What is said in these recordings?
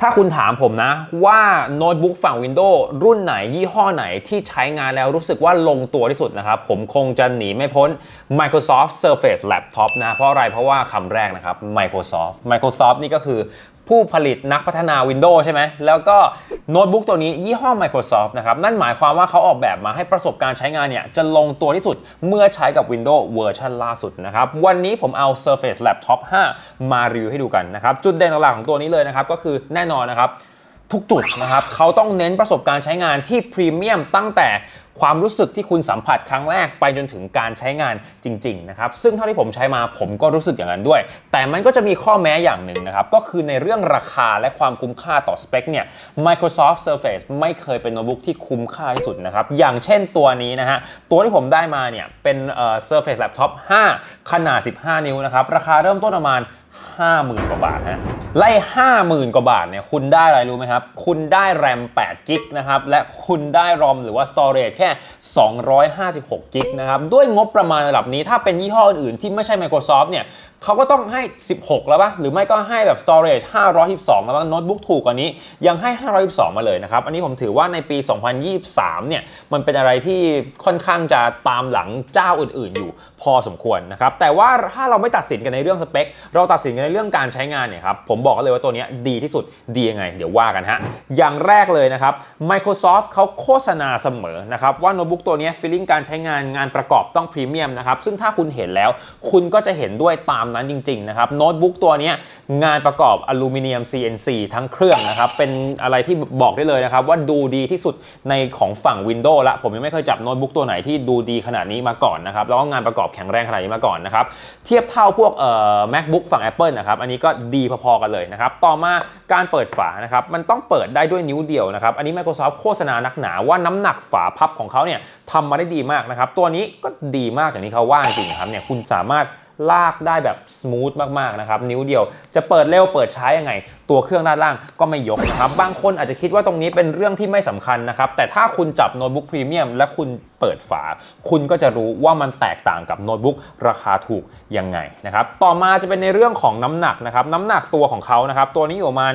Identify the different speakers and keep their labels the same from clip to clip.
Speaker 1: ถ้าคุณถามผมนะว่าโน้ตบุ๊กฝั่ง Windows รุ่นไหนยี่ห้อไหนที่ใช้งานแล้วรู้สึกว่าลงตัวที่สุดนะครับ ผมคงจะหนีไม่พ้น Microsoft Surface Laptop นะ เพราะอะไรเพราะว่าคำแรกนะครับ Microsoft Microsoft นี่ก็คือ ผู้ผลิตนักพัฒนา Windows ใช่ไหม แล้วก็โน้ตบุ๊กตัวนี้ยี่ห้อ Microsoft นะครับ นั่นหมายความว่าเขาออกแบบมาให้ประสบการณ์ใช้งานเนี่ย จะลงตัวที่สุดเมื่อใช้กับ Windows เวอร์ชันล่าสุดนะครับ วันนี้ผมเอา Surface Laptop 5 มารีวิวให้ดูกันนะครับ จุดเด่นหลักๆของตัวนี้เลยนะครับ ก็คือแน่นอนนะครับ ทุกจุดนะครับเขาต้องเน้นประสบการณ์ใช้งานที่พรีเมียมตั้งแต่ความรู้สึกที่คุณสัมผัสครั้งแรกไปจนถึงการใช้งานจริงๆนะครับซึ่งเท่าที่ผมใช้มาผมก็รู้สึกอย่างนั้นด้วย แต่มันก็จะมีข้อแม้อย่างหนึ่งนะครับก็คือในเรื่องราคาและความคุ้มค่าต่อสเปคเนี่ย Microsoft Surface ไม่เคยเป็นโน้ตบุ๊กที่คุ้มค่าที่สุดนะครับอย่างเช่นตัวนี้นะฮะตัวที่ผมได้มาเนี่ยเป็นเอ่อ Surface Laptop 5 ขนาด 15 นิ้วนะครับราคาเริ่มต้นประมาณ 50,000 กว่าบาทฮะไล่ 50,000 กว่าบาทเนี่ยคุณได้อะไรรู้ไหมครับ คุณได้แรม8กิกนะครับ และคุณได้รอมหรือว่า storage แค่ 256กิกนะครับ ด้วยงบประมาณระดับนี้ถ้าเป็นยี่ห้ออื่นๆที่ไม่ใช่ Microsoft เนี่ยเขาก็ต้องให้ 16 แล้วปะหรือไม่ก็ให้แบบ storage 512 แล้วปะโน้ตบุ๊กถูกกว่านี้ ยังให้ 512 มาเลยนะครับ อันนี้ผมถือว่าในปี 2023 เนี่ย มันเป็นอะไรที่ค่อนข้างจะตามหลังเจ้าอื่น ๆ อยู่พอสมควรนะครับ แต่ว่าถ้าเราไม่ตัดสินกันในเรื่องสเปค เราตัดสินกันในเรื่องการใช้งานเนี่ยครับผมบอกเลยว่าตัวนี้ดีที่สุดดียังไง เดี๋ยวว่ากันฮะอย่างแรกเลยนะครับ Microsoft เขาโฆษณาเสมอนะครับว่าโน้ตบุ๊กตัวนี้ฟีลลิ่งการใช้งานงานประกอบต้องพรีเมียมนะครับซึ่งถ้าคุณเห็นแล้ว คุณก็จะเห็นด้วยตามนั้นจริงๆนะครับโน้ตบุ๊กตัวนี้งานประกอบอลูมิเนียม CNC ทั้งเครื่องนะครับเป็นอะไรที่บอกได้เลยนะครับว่าดูดีที่สุดในของฝั่ง Windows ละผมยังไม่เคยจับโน้ตบุ๊กตัวไหนที่ดูดีขนาดนี้มาก่อนนะครับแล้วก็งานประกอบแข็งแรงขนาดนี้มาก่อนนะครับเทียบเท่าพวกเอ่อ MacBook ฝั่ง Apple นะครับอันนี้ก็ดีพอๆกันเลยนะครับต่อมาการเปิดฝานะครับมันต้องเปิดได้ด้วยนิ้วเดียวนะครับอันนี้ Microsoft โฆษณานักหนาว่าน้ำหนักฝาพับของเขาเนี่ยทำมาได้ดีมากนะครับตัวนี้ก็ดีมากอย่างที่เขาว่าจริงๆครับเนี่ยคุณสามารถลากได้แบบส o t h มากๆนะครับนิ้วเดียวจะเปิดเร็วเปิดช้ายังไงตัวเครื่องด้านล่างก็ไม่ยกนะครับ บางคนอาจจะคิดว่าตรงนี้เป็นเรื่องที่ไม่สำคัญนะครับ แต่ถ้าคุณจับโน้ตบุ๊กพรีเมียมและคุณเปิดฝา คุณก็จะรู้ว่ามันแตกต่างกับโน้ตบุ๊กราคาถูกยังไงนะครับ ต่อมาจะเป็นในเรื่องของน้ำหนักนะครับ น้ำหนักตัวของเขานะครับ ตัวนี้อยู่ประมาณ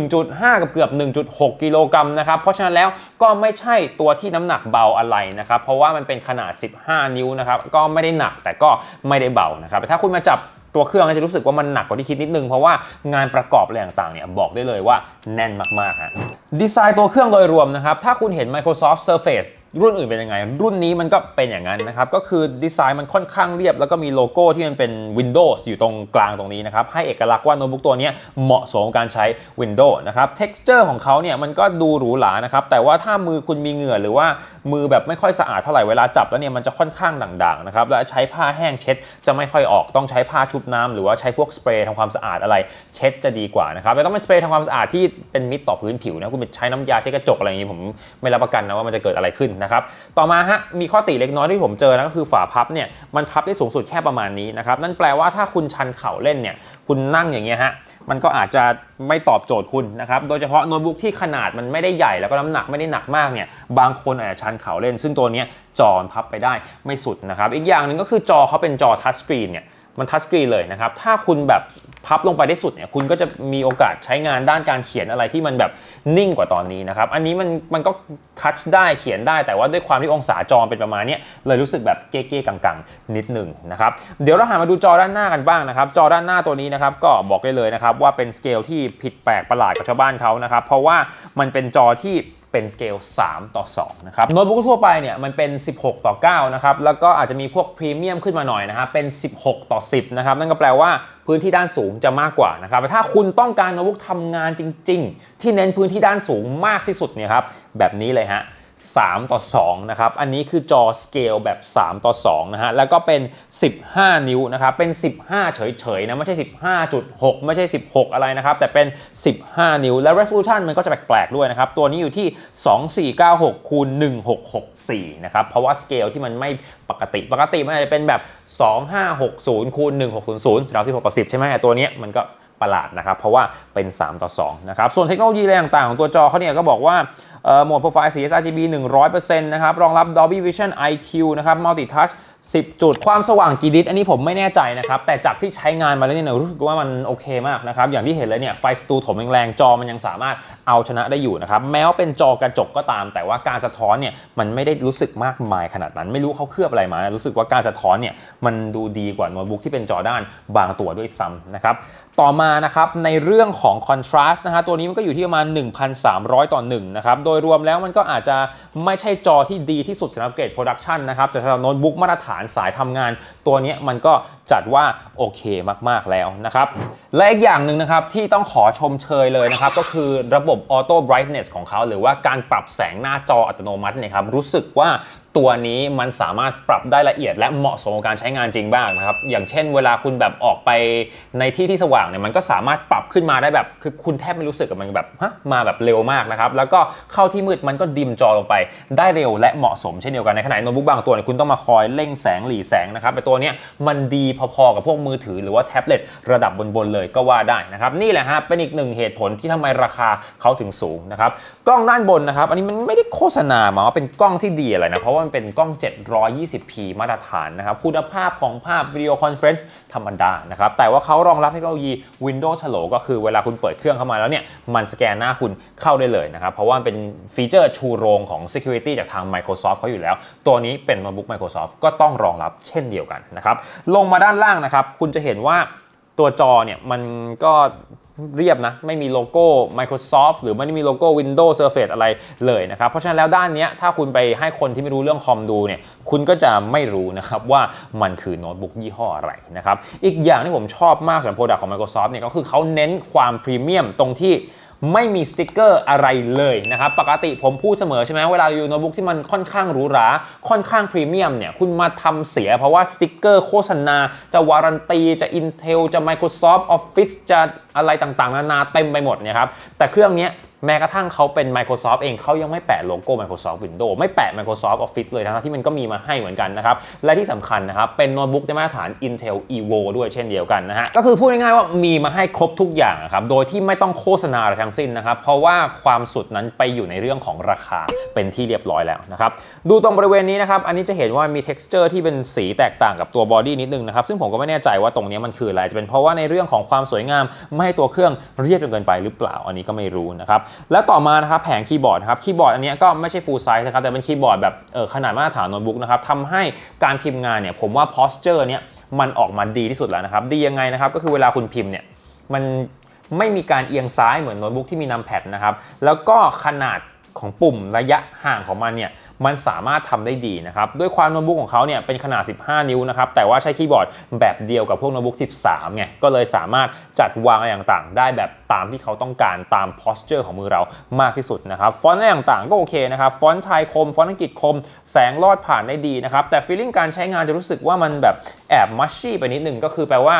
Speaker 1: 1.5 กับเกือบ 1.6 กิโลกรัมนะครับ เพราะฉะนั้นแล้วก็ไม่ใช่ตัวที่น้ำหนักเบาอะไรนะครับ เพราะว่ามันเป็นขนาด 15 นิ้วนะครับ ก็ไม่ได้หนักแต่ก็ไม่ได้เบานะครับแต่ถ้าคุณมาจับ ตัวเครื่องจะรู้สึกว่ามันหนักกว่าที่คิดนิดนึง เพราะว่างานประกอบอะไรต่างๆเนี่ยบอกได้เลยว่าแน่นมากๆฮะดีไซน์ตัวเครื่องโดยรวมนะครับถ้าคุณเห็น Microsoft Surface รุ่นอื่นเป็นยังไง รุ่นนี้มันก็เป็นอย่างนั้นนะครับ ก็คือดีไซน์มันค่อนข้างเรียบ แล้วก็มีโลโก้ที่มันเป็น Windows อยู่ตรงกลางตรงนี้นะครับ ให้เอกลักษณ์ว่าโน้ตบุ๊กตัวนี้เหมาะสมการใช้ Windows นะครับ texture ของเขาเนี่ยมันก็ดูหรูหรานะครับ แต่ว่าถ้ามือคุณมีเหงื่อหรือว่ามือแบบไม่ค่อยสะอาดเท่าไหร่เวลาจับแล้วเนี่ยมันจะค่อนข้างด่างๆนะครับ และใช้ผ้าแห้งเช็ดจะไม่ค่อยออกต้องใช้ผ้าชุบน้ำหรือว่าใช้พวกสเปรย์ทำความสะอาดอะไรเช็ดจะดีกว่านะครับแต่ต้องเป็นสเปรย์ทำความสะอาดที่เป็นมิตรต่อพื้นผิวนะคุณไปใช้น้ำยาเช็ดกระจกอะไรอย่างนี้ผมไม่รับประกันนะว่ามันจะเกิดอะไรขึ้นนะครับต่อมาฮะมีข้อติเล็กน้อยที่ผมเจอนะก็คือฝาพับเนี่ยมันพับได้สูงสุดแค่ประมาณนี้นะครับนั่นแปลว่าถ้าคุณชันเข่าเล่นเนี่ยคุณนั่งอย่างเงี้ยฮะมันก็อาจจะไม่ตอบโจทย์คุณนะครับโดยเฉพาะโน้ตบุ๊กที่ขนาดมันไม่ได้ใหญ่แล้วก็น้ำหนักไม่ได้หนักมากเนี่ยบางคนอาจจะชันเข่าเล่น ซึ่งตัวนี้จอพับไปได้ไม่สุดนะครับอีกอย่างหนึ่งก็คือจอเขาเป็นจอทัชสกรีนเนี่ย มันทัชสกรีนเลยนะครับ ถ้าคุณแบบพับลงไปได้สุดเนี่ย คุณก็จะมีโอกาสใช้งานด้านการเขียนอะไรที่มันแบบนิ่งกว่าตอนนี้นะครับ อันนี้มันมันก็ทัชได้เขียนได้ แต่ว่าด้วยความที่องศาจอเป็นประมาณนี้เลยรู้สึกแบบเก๊ๆกังๆ นิดหนึ่งนะครับ เดี๋ยวเราหันมาดูจอด้านหน้ากันบ้างนะครับ จอด้านหน้าตัวนี้นะครับ ก็บอกได้เลยนะครับว่าเป็นสเกลที่ผิดแปลกประหลาดกับชาวบ้านเขานะครับ เพราะว่ามันเป็นจอที่ เป็นสเกล 3 ต่อ 2 นะครับ โน้ตบุ๊กทั่วไปเนี่ยมันเป็น 16 ต่อ 9 นะครับ แล้วก็อาจจะมีพวกพรีเมียมขึ้นมาหน่อยนะครับ เป็น 16 ต่อ 10 นะครับ นั่นก็แปลว่าพื้นที่ด้านสูงจะมากกว่านะครับแต่ถ้าคุณต้องการโน้ตบุ๊กทำงานจริง ๆ ที่เน้นพื้นที่ด้านสูงมากที่สุดเนี่ยครับ แบบนี้เลยฮะ 3 ต่อ 2 นะครับ อันนี้คือจอสเกลแบบ 3 ต่อ 2 นะฮะ แล้วก็เป็น 15 นิ้วนะครับ เป็น 15 เฉยๆนะ ไม่ใช่ 15.6 ไม่ใช่ 16 อะไรนะครับ แต่เป็น 15 นิ้ว และ resolution มันก็จะแปลกๆด้วยนะครับ ตัวนี้อยู่ที่ 2496คูณ1664 นะครับ เพราะว่าสเกลที่มันไม่ปกติ ปกติมันอาจจะเป็นแบบ 2560คูณ1600เรา16ต่อ10 ใช่ไหมตัวนี้มันก็ประหลาดนะครับ เพราะว่าเป็น 3 ต่อ 2 นะครับ ส่วนเทคโนโลยีอะไรต่างๆของตัวจอเขาเนี่ยก็บอกว่า โหมดโปรไฟล์สี sRGB 100%นะครับ รองรับ Dolby Vision IQ นะครับ Multi Touch 10 จุด ความสว่างกี่ดิตอันนี้ผมไม่แน่ใจนะครับ แต่จากที่ใช้งานมาแล้วเนี่ยรู้สึกว่ามันโอเคมากนะครับ อย่างที่เห็นเลยเนี่ย ไฟสตูถมแรงๆ จอมันยังสามารถเอาชนะได้อยู่นะครับ แม้ว่าเป็นจอกระจกก็ตาม แต่ว่าการสะท้อนเนี่ยมันไม่ได้รู้สึกมากมายขนาดนั้น ไม่รู้เขาเคลือบอะไรมานะรู้สึกว่าการสะท้อนเนี่ยมันดูดีกว่าโน้ตบุ๊กที่เป็นจอด้านบางตัวด้วยซ้ำนะครับ ต่อมานะครับในเรื่องของ contrast นะฮะตัวนี้มันก็อยู่ที่ประมาณ 1,300 ต่อ1นะครับโดดยรวมแล้วมันก็อาจจะไม่ใช่จอที่ดีที่สุดสำหรับเกรดโปรดักชันนะครับแต่สำหรับโน้ตบุ๊กมาตรฐานสายทำงานตัวนี้มันก็จัดว่าโอเคมากๆแล้วนะครับ และอีกอย่างหนึ่งนะครับที่ต้องขอชมเชยเลยนะครับก็คือระบบ auto brightness ของเขา หรือว่าการปรับแสงหน้าจออัตโนมัติเนี่ยครับรู้สึกว่าตัวนี้มันสามารถปรับได้ละเอียดและเหมาะสมกับการใช้งานจริงบ้างนะครับ อย่างเช่นเวลาคุณแบบออกไปในที่ที่สว่างเนี่ยมันก็สามารถปรับขึ้นมาได้แบบ คือคุณแทบไม่รู้สึกกับมันแบบฮะมาแบบเร็วมากนะครับ แล้วก็เข้าที่มืดมันก็ดิมจอลงไป ได้เร็วและเหมาะสมเช่นเดียวกันในขณะโน้ตบุ๊กบางตัวเนี่ยคุณต้องมาคอยเร่งแสงหลีแสงนะครับแต่ตัวนี้มันดีพอๆกับพวกมือถือหรือว่าแท็บเล็ตระดับบนๆเลยก็ว่าได้นะครับนี่แหละฮะเป็นอีกหนึ่งเหตุผลที่ทำไมราคาเขาถึงสูงนะครับกล้องด้านบนนะครับอันนี้มันไม่ได้โฆษณามาว่าเป็นกล้องที่ดีอะไรนะเพราะว่ามันเป็นกล้อง 720p มาตรฐานนะครับ คุณภาพของภาพวิดีโอคอนเฟรนซ์ธรรมดานะครับ แต่ว่าเขารองรับเทคโนโลยี Windows Hello ก็คือเวลาคุณเปิดเครื่องเข้ามาแล้วเนี่ย มันสแกนหน้าคุณเข้าได้เลยนะครับ เพราะว่ามันเป็นฟีเจอร์ชูโรงของ Security จากทาง Microsoft เขาอยู่แล้ว ตัวนี้เป็นโน้ตบุ๊ก Microsoft ก็ต้องรองรับเช่นเดียวกันนะครับ ลงมาด้านล่างนะครับ คุณจะเห็นว่าตัวจอเนี่ยมันก็ เรียบนะ ไม่มีโลโก้ Microsoft หรือไม่ได้มีโลโก้ Windows Surface อะไรเลยนะครับ เพราะฉะนั้นแล้วด้านนี้ถ้าคุณไปให้คนที่ไม่รู้เรื่องคอมดูเนี่ยคุณก็จะไม่รู้นะครับว่ามันคือโน้ตบุ๊กยี่ห้ออะไรนะครับ อีกอย่างที่ผมชอบมากสำหรับโปรดักต์ของ Microsoft เนี่ยก็คือเขาเน้นความพรีเมียมตรงที่ ไม่มีสติกเกอร์อะไรเลยนะครับปกติผมพูดเสมอใช่ไหมเวลาอยู่โน้ตบุ๊กที่มันค่อนข้างหรูหราค่อนข้างพรีเมียมเนี่ยคุณมาทำเสียเพราะว่าสติกเกอร์โฆษณา จะวารันตีจะ Intel จะ Microsoft Office จะอะไรต่างๆ นานาเต็มไปหมดเนี่ยครับแต่เครื่องนี้ แม้กระทั่งเขาเป็น Microsoft เองเขายังไม่แปะโลโก้ Microsoft Windows ไม่แปะ Microsoft Office เลยทั้งที่มันก็มีมาให้เหมือนกันนะครับ และที่สำคัญนะครับ เป็นโน้ตบุ๊กในมาตรฐาน Intel Evo ด้วยเช่นเดียวกันนะฮะ ก็คือพูดง่ายๆว่ามีมาให้ครบทุกอย่างครับ โดยที่ไม่ต้องโฆษณาอะไรทั้งสิ้นนะครับ เพราะว่าความสุดนั้นไปอยู่ในเรื่องของราคาเป็นที่เรียบร้อยแล้วนะครับ ดูตรงบริเวณนี้นะครับ อันนี้จะเห็นว่ามี texture ที่เป็นสีแตกต่างกับตัวบอดี้นิดนึงนะครับ ซึ่งผมก็ไม่แน่ใจว่าตรงนี้มันคืออะไร จะเป็นเพราะว่าในเรื่องของความสวยงามไม่ให้ตัวเครื่องเรียบจนเกินไปหรือเปล่า อันนี้ก็ไม่รู้นะครับแล้วต่อมานะครับแผงคีย์บอร์ดครับคีย์บอร์ดอันนี้ก็ไม่ใช่ full size นะครับแต่เป็นคีย์บอร์ดแบบเออขนาดมาตรฐานโน้ตบุ๊กนะครับทำให้การพิมพ์งานเนี่ยผมว่า posture เนี่ยมันออกมาดีที่สุดแล้วนะครับดียังไงนะครับก็คือเวลาคุณพิมพ์เนี่ยมันไม่มีการเอียงซ้ายเหมือนโน้ตบุ๊กที่มีนัมแพดนะครับแล้วก็ขนาดของปุ่มระยะห่างของมันเนี่ย มันสามารถทำได้ดีนะครับ ด้วยความโน้ตบุ๊กของเขาเนี่ยเป็นขนาด 15 นิ้วนะครับ แต่ว่าใช้คีย์บอร์ดแบบเดียวกับพวกโน้ตบุ๊ก 13 ไง ก็เลยสามารถจัดวางอะไรต่างๆ ได้แบบตามที่เขาต้องการตาม posture ของมือเรามากที่สุดนะครับ ฟอนต์อะไรต่างๆ ก็โอเคนะครับ ฟอนต์ไทยคม ฟอนต์อังกฤษคม แสงลอดผ่านได้ดีนะครับ แต่ feeling การใช้งานจะรู้สึกว่ามันแบบแอบมัชชี่ไปนิดนึงก็คือแปลว่า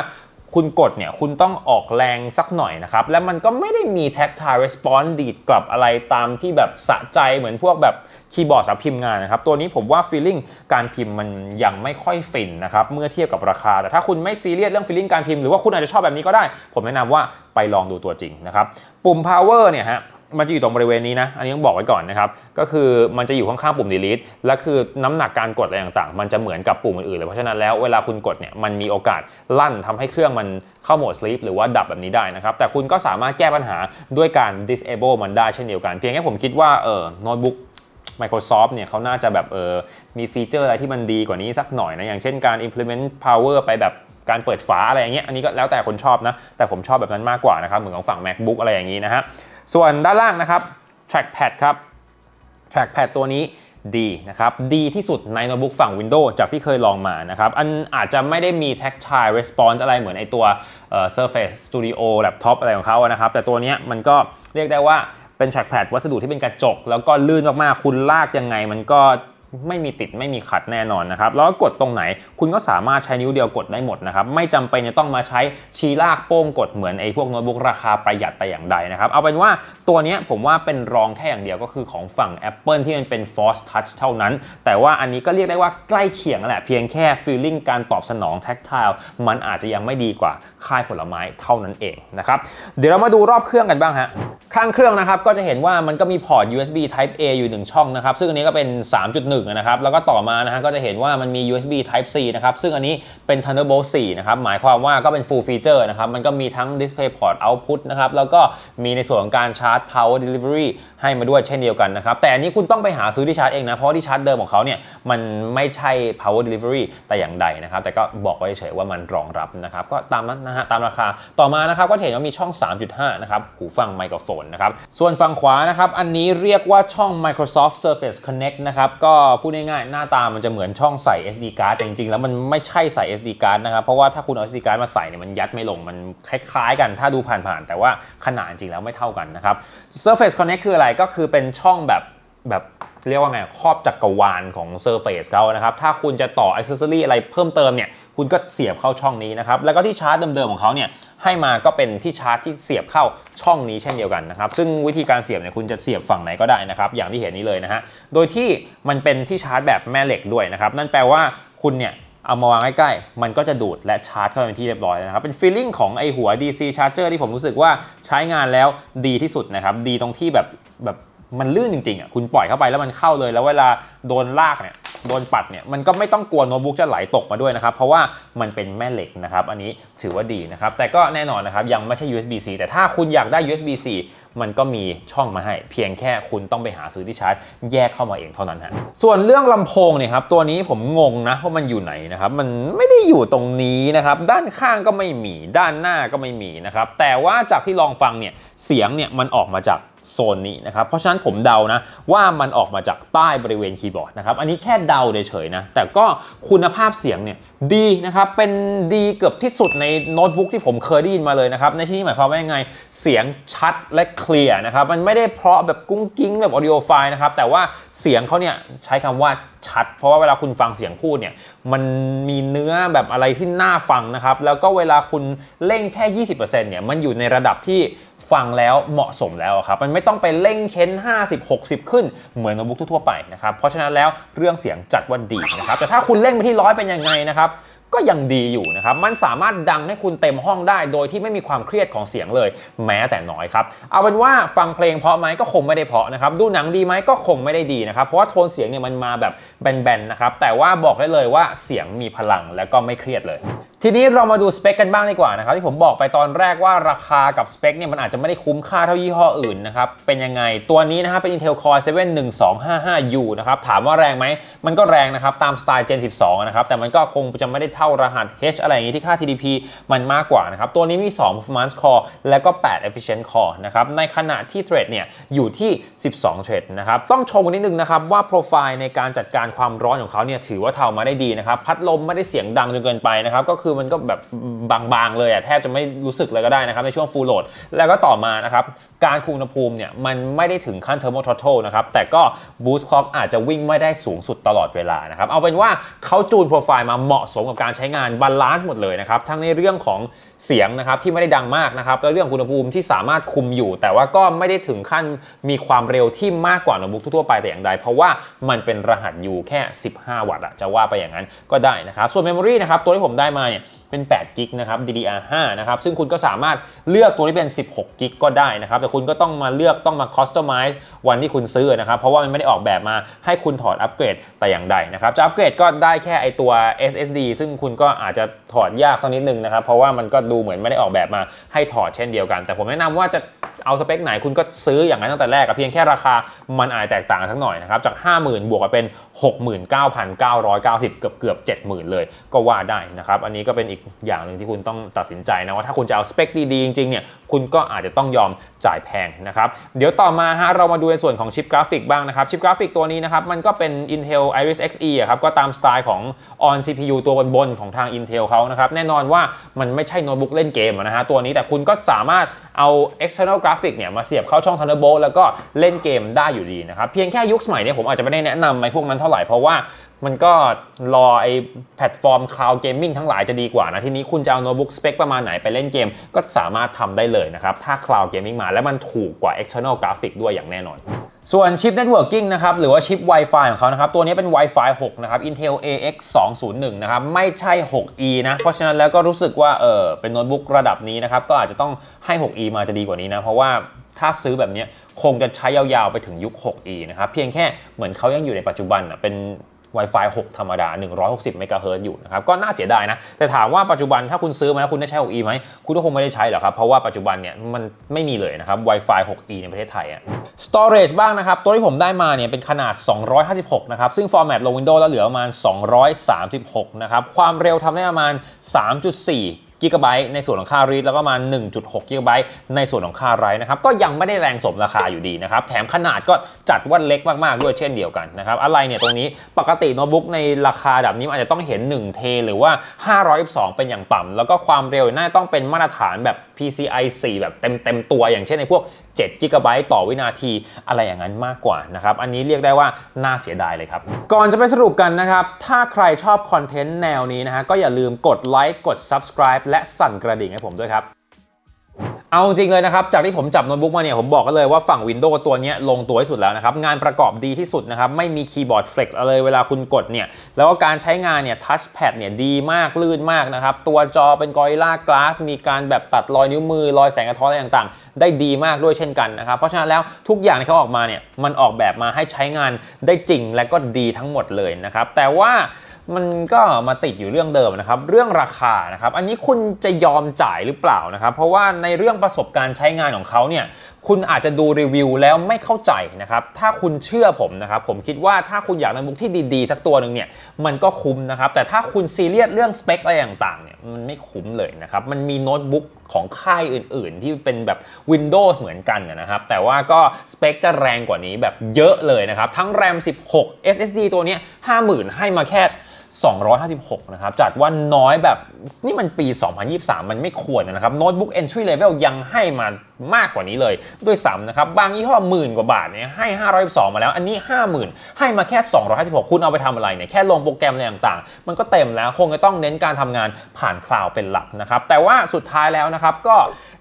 Speaker 1: คุณกดเนี่ยคุณต้องออกแรงสักหน่อยนะครับ และมันก็ไม่ได้มี tactile response ดีดกลับอะไรตามที่แบบสะใจเหมือนพวกแบบคีย์บอร์ดสำหรับพิมพ์งานนะครับ ตัวนี้ผมว่า feeling การพิมพ์มันยังไม่ค่อยฟินนะครับ เมื่อเทียบกับราคา แต่ถ้าคุณไม่ซีเรียสเรื่อง feeling การพิมพ์หรือว่าคุณอาจจะชอบแบบนี้ก็ได้ ผมแนะนำว่าไปลองดูตัวจริงนะครับ ปุ่ม power เนี่ยฮะ มันจะอยู่ตรงบริเวณนี้นะ อันนี้ต้องบอกไว้ก่อนนะครับ ก็คือมันจะอยู่ข้างๆปุ่ม delete และคือน้ำหนักการกดอะไรต่างๆ มันจะเหมือนกับปุ่มอื่นๆเลย เพราะฉะนั้นแล้วเวลาคุณกดเนี่ย มันมีโอกาสลั่นทำให้เครื่องมันเข้าโหมด sleep หรือว่าดับแบบนี้ได้นะครับ แต่คุณก็สามารถแก้ปัญหาด้วยการ disable มันได้เช่นเดียวกัน เพียงแค่ผมคิดว่า เออโน้ตบุ๊ก Microsoft เนี่ยเขาน่าจะแบบเออ มีฟีเจอร์อะไรที่มันดีกว่านี้สักหน่อยนะ อย่างเช่นการ implement power ไปแบบการเปิดฝาอะไรอย่างเงี้ย อันนี้ก็แล้วแต่คนชอบนะ แต่ผมชอบแบบนั้นมากกว่านะครับ เหมือนของฝั่ง MacBook อะไรอย่างนี้นะฮะ ส่วนด้านล่างนะครับ trackpad ครับ trackpad ตัวนี้ดีนะครับดีที่สุดในโน้ตบุ๊กฝั่ง Windows จากที่เคยลองมานะครับอันอาจจะไม่ได้มี tactile response อะไรเหมือนไอตัว Surface Studio Laptop อะไรของเขาอะนะครับ แต่ตัวนี้มันก็เรียกได้ว่าเป็น trackpad วัสดุที่เป็นกระจก แล้วก็ลื่นมากๆ คุณลากยังไงมันก็ ไม่มีติดไม่มีขัดแน่นอนนะครับ แล้วกกดตรงไหนคุณก็สามารถใช้นิ้วเดียวกดได้หมดนะครับ ไม่จำเป็นจะต้องมาใช้ชี้ลากโป้งกดเหมือนไอ้พวกโน้ตบุ๊กราคาประหยัดแต่อย่างใดนะครับ เอาเป็นว่าตัวนี้ผมว่าเป็นรองแค่อย่างเดียวก็คือของฝั่ง Apple ที่มันเป็น Force Touch เท่านั้น แต่ว่าอันนี้ก็เรียกได้ว่าใกล้เคียงแหละเพียงแค่ feeling การตอบสนอง tactile มันอาจจะยังไม่ดีกว่าค่ายผลไม้เท่านั้นเองนะครับเดี๋ยวเรามาดูรอบเครื่องกันบ้างฮะ ข้างเครื่องนะครับก็จะเห็นว่ามันก็มีพอร์ต USB Type A อยู่ 1 ช่องนะครับ ซึ่งอันนี้ก็เป็น 3.1 นะครับ แล้วก็ต่อมานะฮะก็จะเห็นว่ามันมี USB Type C นะครับ ซึ่งอันนี้เป็น Thunderbolt 4 นะครับ หมายความว่าก็เป็น full feature นะครับ มันก็มีทั้ง Display Port Output นะครับ แล้วก็มีในส่วนของการชาร์จ Power Delivery ให้มาด้วยเช่นเดียวกันนะครับ แต่อันนี้คุณต้องไปหาซื้อที่ชาร์จเองนะ เพราะที่ชาร์จเดิมของเขาเนี่ยมันไม่ใช่ Power Delivery แต่อย่างใดนะครับ แต่ก็บอกไว้เฉยว่ามันรองรับนะครับ ก็ตามนั้นนะฮะตามราคา ต่อมานะครับก็จะเห็นว่ามีช่อง 3.5 นะครับหูฟังไมโครโฟนนะครับ ส่วนฝั่งขวานะครับ อันนี้เรียกว่าช่อง Microsoft Surface Connect นะครับ ก็พูดง่ายๆ หน้าตามันจะเหมือนช่องใส่ SD card แต่จริงๆ แล้วมันไม่ใช่ใส่ SD card นะครับ เพราะว่าถ้าคุณเอา SD card มาใส่เนี่ยมันยัดไม่ลง มันคล้ายๆ กันถ้าดูผ่านๆ แต่ว่าขนาดจริงๆแล้วไม่เท่ากันนะครับ Surface Connect คืออะไรก็คือเป็นช่องแบบแบบ เรียกว่าไงครอบจักกรวาลของ Surface เขานะครับ ถ้าคุณจะต่อ accessory อะไรเพิ่มเติมเนี่ย คุณก็เสียบเข้าช่องนี้นะครับ แล้วก็ที่ชาร์จเดิมๆของเขาเนี่ย ให้มาก็เป็นที่ชาร์จที่เสียบเข้าช่องนี้เช่นเดียวกันนะครับ ซึ่งวิธีการเสียบเนี่ยคุณจะเสียบฝั่งไหนก็ได้นะครับ อย่างที่เห็นนี้เลยนะฮะ โดยที่มันเป็นที่ชาร์จแบบแม่เหล็กด้วยนะครับ นั่นแปลว่าคุณเนี่ยเอามาวางใกล้ๆ มันก็จะดูดและชาร์จเข้าไปเป็นที่เรียบร้อยนะครับ เป็นฟีลลิ่งของไอหัว DC charger ที่ผมรู้สึกว่าใช้งานแล้วดีที่สุดนะครับ ดีตรงที่แบบแบบ มันลื่นจริงๆอะคุณปล่อยเข้าไปแล้วมันเข้าเลย แล้วเวลาโดนลากเนี่ยโดนปัดเนี่ยมันก็ไม่ต้องกลัวโน้ตบุ๊กจะไหลตกมาด้วยนะครับ เพราะว่ามันเป็นแม่เหล็กนะครับ อันนี้ถือว่าดีนะครับ แต่ก็แน่นอนนะครับยังไม่ใช่ USB-C แต่ถ้าคุณอยากได้ USB-C มันก็มีช่องมาให้ เพียงแค่คุณต้องไปหาซื้อที่ชาร์จ แยกเข้ามาเองเท่านั้นฮะส่วนเรื่องลำโพงเนี่ยครับตัวนี้ผมงงนะว่ามันอยู่ไหนนะครับมันไม่ได้อยู่ตรงนี้นะครับด้านข้างก็ไม่มีด้านหน้าก็ไม่มีนะครับแต่ว่าจากที่ลองฟังเนี่ยเสียงเนี่ยมันออกมาจากโซนนี้นะครับ เพราะฉะนั้นผมเดานะว่ามันออกมาจากใต้บริเวณคีย์บอร์ดนะครับ อันนี้แค่เดาเฉยๆนะ แต่ก็คุณภาพเสียงเนี่ย ดีนะครับ เป็นดีเกือบที่สุดในโน้ตบุ๊กที่ผมเคยได้ยินมาเลยนะครับ ในที่นี้หมายความว่ายังไง เสียงชัดและเคลียร์นะครับ มันไม่ได้เพราะแบบกุ้งกิ้งแบบ audio file นะครับ แต่ว่าเสียงเขาเนี่ยใช้คำว่าชัด เพราะว่าเวลาคุณฟังเสียงพูดเนี่ย มันมีเนื้อแบบอะไรที่น่าฟังนะครับ แล้วก็เวลาคุณเร่งแค่ 20%เนี่ย มันอยู่ในระดับที่ ฟังแล้วเหมาะสมแล้วครับ มันไม่ต้องไปเร่งเค้น 50 60 ขึ้นเหมือนโน้ตบุ๊กทั่วไปนะครับ เพราะฉะนั้นแล้วเรื่องเสียงจัดว่าดีนะครับ แต่ถ้าคุณเร่งไปที่ร้อยเป็นยังไงนะครับ ก็ยังดีอยู่นะครับ มันสามารถดังให้คุณเต็มห้องได้ โดยที่ไม่มีความเครียดของเสียงเลย แม้แต่น้อยครับ เอาเป็นว่าฟังเพลงเพราะไหมก็คงไม่ได้เพราะนะครับ ดูหนังดีไหมก็คงไม่ได้ดีนะครับ เพราะว่าโทนเสียงเนี่ยมันมาแบบแบนๆนะครับ แต่ว่าบอกได้เลยว่าเสียงมีพลังแล้วก็ไม่เครียดเลย ทีนี้เรามาดูสเปคกันบ้างดีกว่านะครับที่ผมบอกไปตอนแรกว่าราคากับสเปคเนี่ยมันอาจจะไม่ได้คุ้มค่าเท่ายี่ห้ออื่นนะครับ เป็นยังไง ตัวนี้นะครับเป็น Intel Core 7 1255U นะครับ ถามว่าแรงไหม มันก็แรงนะครับ ตามสไตล์ Gen 12 นะครับ แต่มันก็คงจะไม่ได้ท่ารหัส H อะไรอย่างนี้ที่ค่า TDP มันมากกว่านะครับ ตัวนี้มี 2 performance core แล้วก็ 8 efficient core นะครับ ในขณะที่ thread เนี่ยอยู่ที่ 12 thread นะครับ ต้องชมกันนิดนึงนะครับว่าโปรไฟล์ในการจัดการความร้อนของเขาเนี่ยถือว่าทำมาได้ดีนะครับ พัดลมไม่ได้เสียงดังจนเกินไปนะครับ ก็คือมันก็แบบบางๆเลยอะแทบจะไม่รู้สึกเลยก็ได้นะครับในช่วง full load แล้วก็ต่อมานะครับการคุมอุณหภูมิเนี่ยมันไม่ได้ถึงขั้น thermal throttle นะครับแต่ก็ boost clock อาจจะวิ่งไม่ได้สูงสุดตลอดเวลานะครับเอาเป็นว่าเขาจูนโปรไฟล์มาเหมาะสมกับการใช้งานบาลานซ์หมดเลยนะครับทั้งในเรื่องของเสียงนะครับที่ไม่ได้ดังมากนะครับและเรื่องอุณหภูมิที่สามารถคุมอยู่ แต่ว่าก็ไม่ได้ถึงขั้นมีความเร็วที่มากกว่าโน้ตบุ๊กทั่วไปแต่อย่างใด เพราะว่ามันเป็นรหัสอยู่แค่ 15 วัตต์จะว่าไปอย่างนั้นก็ได้นะครับส่วนเมมโมรีนะครับตัวที่ผมได้มาเนี่ย เป็น8กิกนะครับ DDR5 นะครับ ซึ่งคุณก็สามารถเลือกตัวที่เป็น 16กิกก็ได้นะครับ แต่คุณก็ต้องมาเลือกต้องมา customize วันที่คุณซื้อนะครับ เพราะว่ามันไม่ได้ออกแบบมาให้คุณถอดอัปเกรดแต่อย่างใดนะครับ จะอัปเกรดก็ได้แค่ไอตัว SSD ซึ่งคุณก็อาจจะถอดยากสักนิดนึงนะครับ เพราะว่ามันก็ดูเหมือนไม่ได้ออกแบบมาให้ถอดเช่นเดียวกัน แต่ผมแนะนำว่าจะเอาสเปคไหนคุณก็ซื้ออย่างนั้นตั้งแต่แรกกับเพียงแค่ราคามันอาจแตกต่างสักหน่อยนะครับ จาก 50,000 บวกเป็น 69,990 เกือบเกือบ70,000 เลยก็ว่าได้นะครับ อันนี้ก็เป็นอีกอย่างหนึ่งที่คุณต้องตัดสินใจนะว่าถ้าคุณจะเอาสเปคดีๆจริงๆเนี่ยคุณก็อาจจะต้องยอมจ่ายแพงนะครับเดี๋ยวต่อมาฮะเรามาดูในส่วนของชิปกราฟิกบ้างนะครับชิปกราฟิกตัวนี้นะครับมันก็เป็น Intel Iris Xe อะครับก็ตามสไตล์ของ On CPU ตัวบนๆของทาง Intel เขานะครับแน่นอนว่ามันไม่ใช่โน้ตบุ๊กเล่นเกมนะฮะตัวนี้แต่คุณก็สามารถเอา external graphic เนี่ยมาเสียบเข้าช่อง Thunderbolt แล้วก็เล่นเกมได้อยู่ดีนะครับเพียงแค่ยุคสมัยเนี่ยผมอาจจะไม่ได้แนะนำไอ้พวกนั้นเท่าไหร่เพราะว่า มันก็รอไอแพลตฟอร์ม cloud gaming ทั้งหลายจะดีกว่านะทีนี้คุณจะเอาโน้ตบุ๊กสเปคประมาณไหนไปเล่นเกม ก็สามารถทำได้เลยนะครับ ถ้า cloud gaming มาแล้วมันถูกกว่า external graphic ด้วยอย่างแน่นอนส่วนชิป networking นะครับหรือว่าชิป Wi-Fi ของเขานะครับตัวนี้เป็น Wi-Fi 6 นะครับ Intel AX 201 นะครับ ไม่ใช่ 6E นะ เพราะฉะนั้นแล้วก็รู้สึกว่าเออเป็นโน้ตบุ๊กระดับนี้นะครับ ก็อาจจะต้องให้ 6E มาจะดีกว่านี้นะ เพราะว่าถ้าซื้อแบบนี้คงจะใช้ยาวๆไปถึงยุค 6E นะครับ เพียงแค่เหมือนเขายังอยู่ในปัจจุบันอะเป็น Wi-Fi 6 ธรรมดา 160 เมกะเฮิรตซ์อยู่นะครับก็น่าเสียดายนะ แต่ถามว่าปัจจุบันถ้าคุณซื้อมาแล้วคุณได้ใช้ 6E ไหม คุณก็คงไม่ได้ใช้หรอกครับ เพราะว่าปัจจุบันเนี่ยมันไม่มีเลยนะครับ Wi-Fi 6E ในประเทศไทยอะ Storage บ้างนะครับ ตัวที่ผมได้มาเนี่ยเป็นขนาด 256 นะครับ ซึ่ง format ลง Windows แล้วเหลือประมาณ 236 นะครับ ความเร็วทำได้ประมาณ 3.4 กิกะไบต์ในส่วนของค่ารีดแล้วก็มา 1.6กิกะไบต์ในส่วนของค่าไรนะครับก็ยังไม่ได้แรงสมราคาอยู่ดีนะครับแถมขนาดก็จัดว่าเล็กมากๆด้วยเช่นเดียวกันนะครับอะไรเนี่ยตรงนี้ปกติโน้ตบุ๊กในราคาแบบนี้อาจจะต้องเห็น1เทหรือว่า512เป็นอย่างต่ำแล้วก็ความเร็วน่าจะต้องเป็นมาตรฐานแบบ PCI 4 แบบเต็มเต็มตัว อย่างเช่นในพวก7 g b ต่อวินาทีอะไรอย่างนั้นมากกว่านะครับ อันนี้เรียกได้ว่าน่าเสียดายเลยครับ ก่อนจะไปสรุปกันนะครับ ถ้าใครชอบคอนเทนต์แนวนี้นะฮะก็อย่าลืมกดไลค์กด subscribe และสั่นกระดิ่งให้ผมด้วยครับ เอาจริงเลยนะครับ จากที่ผมจับโน้ตบุ๊กมาเนี่ย ผมบอกกันเลยว่าฝั่ง Windows ตัวนี้ลงตัวที่สุดแล้วนะครับ งานประกอบดีที่สุดนะครับ ไม่มีคีย์บอร์ด Flex อะไรเวลาคุณกดเนี่ย แล้วก็การใช้งานเนี่ยทัชแพดเนี่ยดีมากลื่นมากนะครับ ตัวจอเป็น Gorilla Glass มีการแบบตัดรอยนิ้วมือ รอยแสงกระท้อนอะไรต่างๆ ได้ดีมากด้วยเช่นกันนะครับ เพราะฉะนั้นแล้วทุกอย่างที่เขาออกมาเนี่ยมันออกแบบมาให้ใช้งานได้จริงและก็ดีทั้งหมดเลยนะครับแต่ว่า มันก็มาติดอยู่เรื่องเดิมนะครับ เรื่องราคานะครับ อันนี้คุณจะยอมจ่ายหรือเปล่านะครับ เพราะว่าในเรื่องประสบการณ์ใช้งานของเขาเนี่ย คุณอาจจะดูรีวิวแล้วไม่เข้าใจนะครับ ถ้าคุณเชื่อผมนะครับ ผมคิดว่าถ้าคุณอยากโน้ตบุ๊กที่ดีๆ สักตัวหนึ่งเนี่ย มันก็คุ้มนะครับ แต่ถ้าคุณซีเรียสเรื่องสเปคอะไรต่างๆ เนี่ย มันไม่คุ้มเลยนะครับ มันมีโน้ตบุ๊กของค่ายอื่นๆ ที่เป็นแบบ Windows เหมือนกันนะครับ แต่ว่าก็สเปคจะแรงกว่านี้แบบเยอะเลยนะครับ ทั้ง RAM 16 SSD ตัวเนี้50,000 ให้มาแค่ 256 นะครับ จัดว่าน้อยแบบนี่มันปี 2023 มันไม่ควรนะครับโน้ตบุ๊ก entry level ยังให้มามากกว่านี้เลย ด้วยซ้ำนะครับ บางยี่ห้อหมื่นกว่าบาทเนี่ยให้ 512 มาแล้ว อันนี้ 50,000 ให้มาแค่ 256 คุณเอาไปทำอะไรเนี่ย แค่ลงโปรแกรมอะไรต่างๆ มันก็เต็มแล้ว คงจะต้องเน้นการทำงานผ่านคลาวด์เป็นหลักนะครับ แต่ว่าสุดท้ายแล้วนะครับก็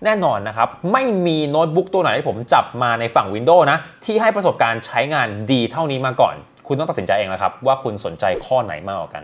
Speaker 1: แน่นอนนะครับ ไม่มีโน้ตบุ๊กตัวไหนที่ผมจับมาในฝั่ง Windows นะที่ให้ประสบการณ์ใช้งานดีเท่านี้มาก่อน คุณต้องตัดสินใจเองแล้วครับว่าคุณสนใจข้อไหนมากกว่ากัน